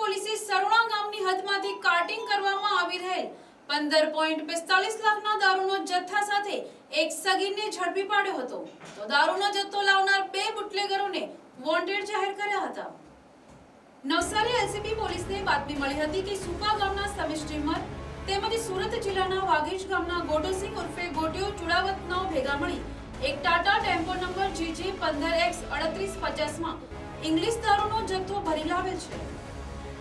પોલીસે સરોણા ગામની હદમાંથી કાર્ટિંગ કરવામાં આવી રહેલ. પંદર પોઈન્ટ પિસ્તાલીસ લાખના દારૂનો જથ્થા સાથે એક સગીરને ઝડપી પાડ્યો હતો. તો દારૂનો જથ્થો લાવનાર બે બુટલેગરોને વોન્ટેડ જાહેર કર્યા હતા. નવસારી એલસીબી પોલીસને બાતમી મળી હતી કે સુપા ગામના સ્ટીમર તેમજ સુરત જિલ્લાના વાગીજ ગામના ગોટોસિંહ ઉર્ફે ગોટિયો ચુડાવતનો ભેગા મળી એક ટાટા ટેમ્પો નંબર જીજી પંદર એક્સ અડત્રીસ પચાસમાં ઇંગ્લિશ દારૂનો જથ્થો ભરી લાવે છે.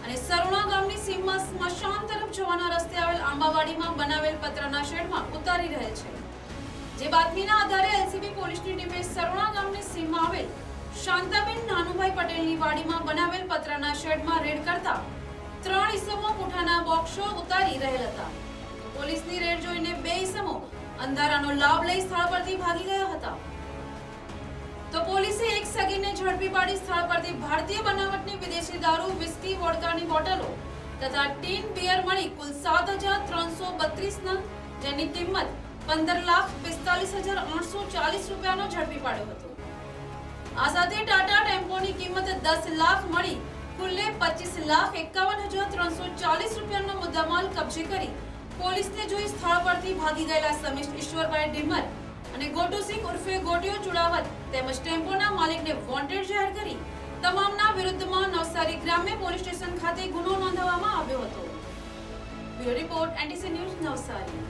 અને સરુણા ગામની સીમમાં સ્મશાન તરફ જવાના રસ્તે આવેલ આંબાવાડીમાં બનાવેલ પતરાના શેડમાં ઉતારી રહે છે. જે બાતમીના આધારે એલસીબી પોલીસની ટીમે સરુણા ગામની સીમમાં આવેલ શાંતાબેન નાનુભાઈ પટેલની વાડીમાં બનાવેલ પતરાના શેડમાં રેડ કરતા ત્રણ ઈસમો કોઠાના બોક્સો ઉતારી રહેલ હતા. પોલીસની રેડ જોઈને બે ઈસમો અંધારાનો લાભ લઈ સ્થળ પરથી ભાગી ગયા હતા. તો પોલીસે એક સગીરને ઝડપી પાડી સ્થળ પરથી ભારતીય બનાવટની વિદેશી દારૂ વોડકાની બોટલો તથા ટીન બિયર મળી કુલ સાત હજાર ત્રણસો બત્રીસ નંગ, જેની કિંમત પંદર લાખ પિસ્તાલીસ હજાર આઠસો ચાલીસ રૂપિયાનો ઝડપી પાડ્યો હતો. આ સાથે ટાટા ટેમ્પોની કિંમત દસ લાખ મળી કુલ્લે પચીસ લાખ એકાવન હજાર ત્રણસો ચાલીસ રૂપિયાનો મુદ્દામાલ કબજે કરી પોલીસને જોઈ સ્થળ પરથી ભાગી ગયેલા સમીશ ઈશ્વરભાઈ ડિમર અને ગોટુસિંહ ઉર્ફે ગોટિયો ચુડાવત તેમજ ટેમ્પોના માલિકને વોન્ટેડ જાહેર કરી તમામના વિરુદ્ધમાં નવસારી સ્ટેશન ખાતે ગુનો નોંધવામાં આવ્યો હતો. Bureau report NTC news Navsari.